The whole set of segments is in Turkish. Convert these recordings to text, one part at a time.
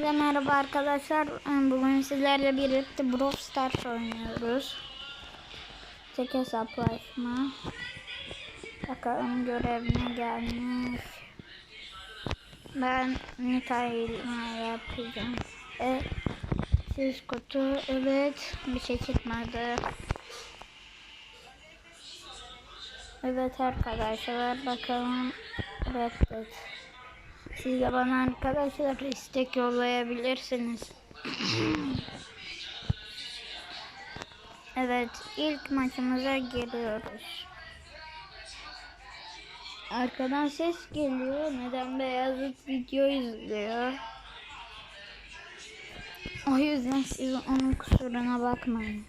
Herkese merhaba arkadaşlar. Bugün sizlerle birlikte Brawl Stars oynuyoruz. Tek hesaplaşma. Bakalım görevine gelmiş. Ben Nita'yla yapacağım. E, siz kutu evet bir şey çıkmadı. Evet arkadaşlar bakalım reddet. Siz de bana arkadaşlar istek yollayabilirsiniz. evet ilk maçımıza giriyoruz. Arkadan ses geliyor. Neden Beyazıt video izliyor? O yüzden siz onun kusuruna bakmayın.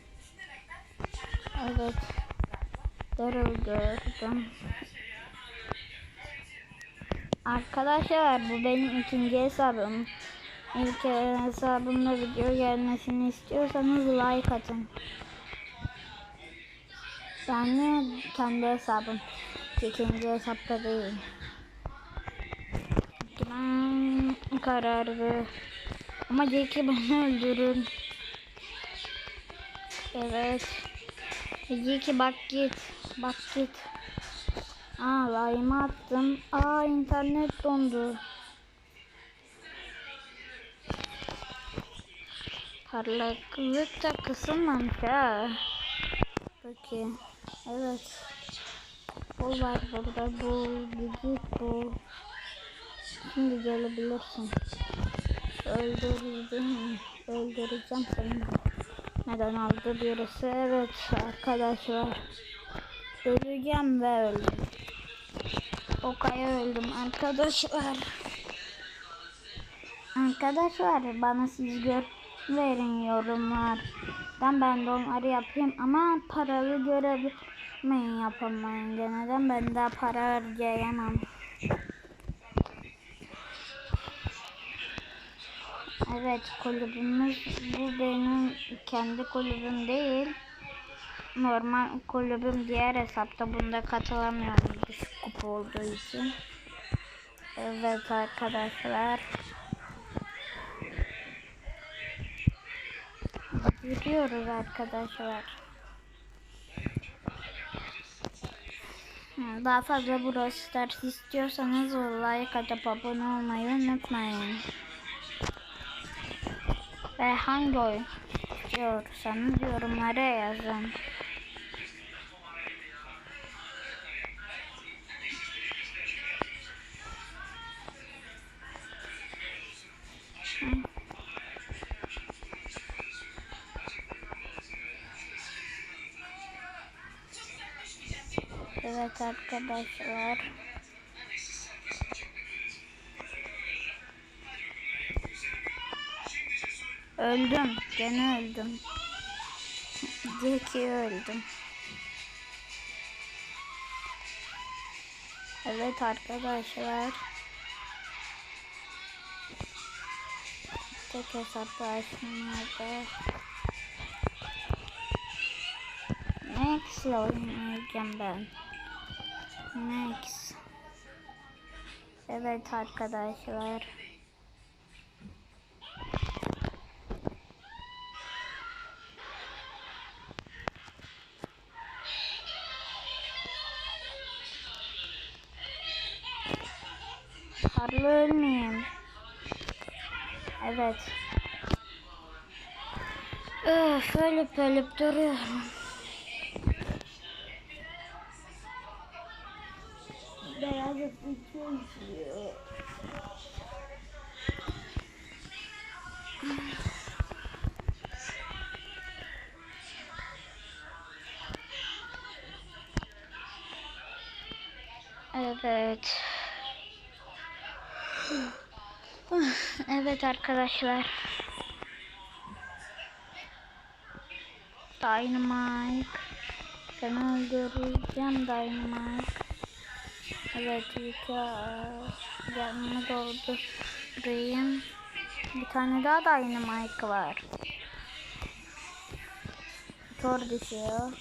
Evet. Darıl gördüm. Arkadaşlar bu benim ikinci hesabım. İlk hesabımda video gelmesini istiyorsanız like atın. Yani kendi hesabım. İkinci hesapta değil. Ben kararlı. Ama Jack'i beni öldürün. Evet. Jack'i bak git. Bak git. Aa layımı attım. Aa internet dondu. Parlaklık da kısılmamış ha. Peki. Evet. Bu var burada. Bu. Gidip bu. Şimdi gelebilirsin. Öldüreceğim. Öldüreceğim seni. Neden aldı birisi? Evet arkadaşlar. Öleceğim ve öldüm. Okaya öldüm arkadaşlar. Arkadaşlar bana siz gör verin yorumlardan ben de onları yapayım ama paralı görebilmeyin yapamayın genelde ben daha para harcayamam. Evet kulübümüz bu benim kendi kulübüm değil. Normal kulübüm diğer hesapta bunda katılamıyorum düşük kupa olduğu için. Evet arkadaşlar. Yürüyoruz arkadaşlar. Daha fazla Brawl Stars istiyorsanız like atıp abone olmayı unutmayın. Ve hangi oyun istiyorsanız yorumlara yazın. Evet arkadaşlar. Öldüm. Gene öldüm. Jack'i öldüm. Evet arkadaşlar. Tek hesaplaşmada. Max ile oynayacağım ben. Max. Evet arkadaşlar. Karlı ölmeyeyim. Evet. Öf ölüp ölüp duruyorum. Video izliyor. Evet. Evet arkadaşlar. Dynamite. Ben öldüreceğim Dynamite. Evet ilk canımı doldurayım. Bir tane daha Dynamite var. Tor düşüyor.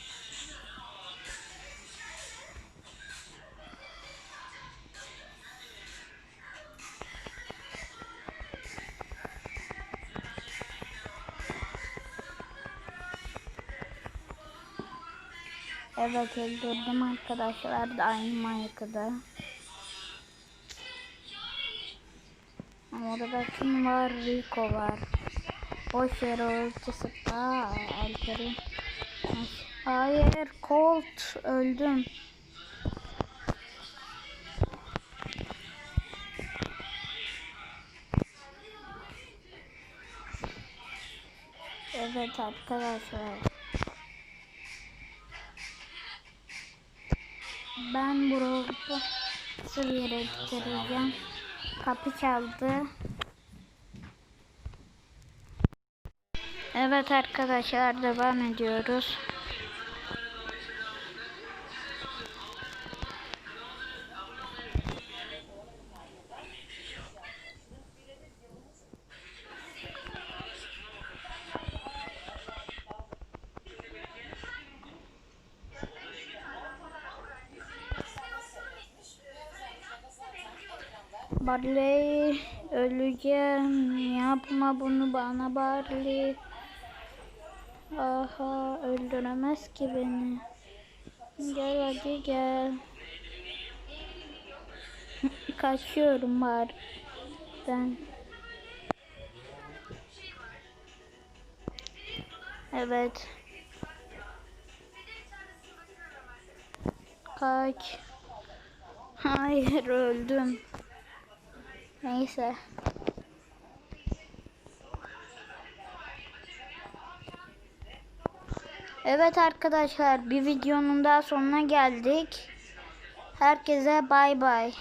Evet öldürdüm arkadaşlar da aynı manyakada. Ama orada kim var? Rico var. Boş yere ulti sıktı. Aa, Alper'in. Hayır Colt öldüm. Evet arkadaşlar. Ben burayı nasıl yere getireceğim? Kapı çaldı. Evet arkadaşlar devam ediyoruz. Barley öleceğim. Yapma bunu bana Barley. Aha öldüremez ki beni. Gel hadi gel. Kaçıyorum var. Ben. Evet. Kaç. Hayır öldüm. Neyse. Evet arkadaşlar bir videonun daha sonuna geldik. Herkese bay bay.